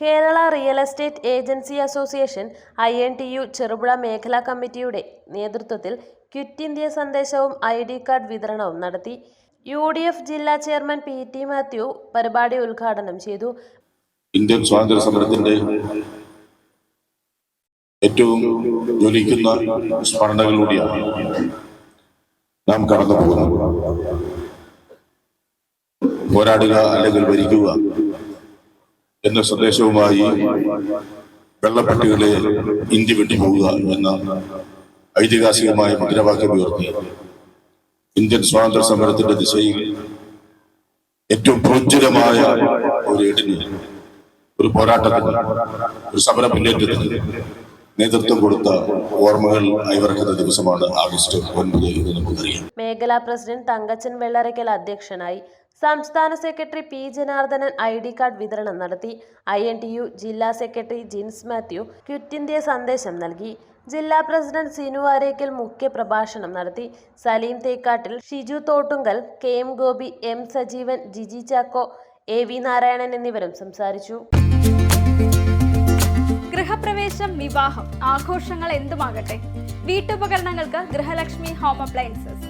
Kerala real estate agency association I N T U Cherupuzha മേഖലാ കമ്മിറ്റിയുടെ നേതൃത്വത്തിൽ quit India സന്ദേശവും ഐ ഡി കാർഡ് വിതരണവും നടത്തി. യു ഡി എഫ് ജില്ലാ ചെയർമാൻ പി ടി മാത്യു പരിപാടി ഉദ്ഘാടനം ചെയ്തു. ഇന്ത്യൻ സ്വാതന്ത്ര്യ സമരത്തിന്റെ ഏറ്റവും ജ്വലിക്കുന്ന സ്മരണകളിലൂടെയാണ് നാം കടന്നു പോകുന്നത് പോരാടുക അല്ലെങ്കിൽ ഭരിക്കുക എന്ന സന്ദേശവുമായി വെള്ളപ്പെട്ടികളെ ഇന്ത്യ വിട്ടുപോവുക എന്ന ഐതിഹാസികമായ മുദ്രാവാക്യം ഉയർത്തി. ഇന്ത്യൻ സ്വാതന്ത്ര്യ സമരത്തിന്റെ ദിശയിൽ ഏറ്റവും പ്രോജ്വലമായ ഒരു ഏടിന് ഒരു പോരാട്ടത്തിന് ഒരു സമര മുന്നേറ്റത്തിന് നേതൃത്വം കൊടുത്ത ഓർമ്മകൾ അയവിറക്കുന്ന ദിവസമാണ് ആഗസ്റ്റ് ഒൻപത് എന്ന് നമുക്കറിയാം. മേഖലാ പ്രസിഡന്റ് തങ്കച്ചൻ വെള്ളറയ്ക്കൽ അധ്യക്ഷനായി സംസ്ഥാന secretary P Janardhanan I D card വിതരണം നടത്തി. ഐ എൻ ടി യു ജില്ലാ secretary Jins Mathew quit India സന്ദേശം നൽകി. ജില്ലാ പ്രസിഡന്റ് സിനു ആരേക്കൽ മുഖ്യ പ്രഭാഷണം നടത്തി. Saleem Thekkattil Shiju Thottunkal K M Gopi M Sajeevan Jiji Chacko A V Narayanan എന്നിവരും സംസാരിച്ചു. ഗൃഹപ്രവേശം വിവാഹം ആഘോഷങ്ങൾ എന്തുമാകട്ടെ? വീട്ടുപകരണങ്ങൾക്ക് Grihalakshmi home appliances.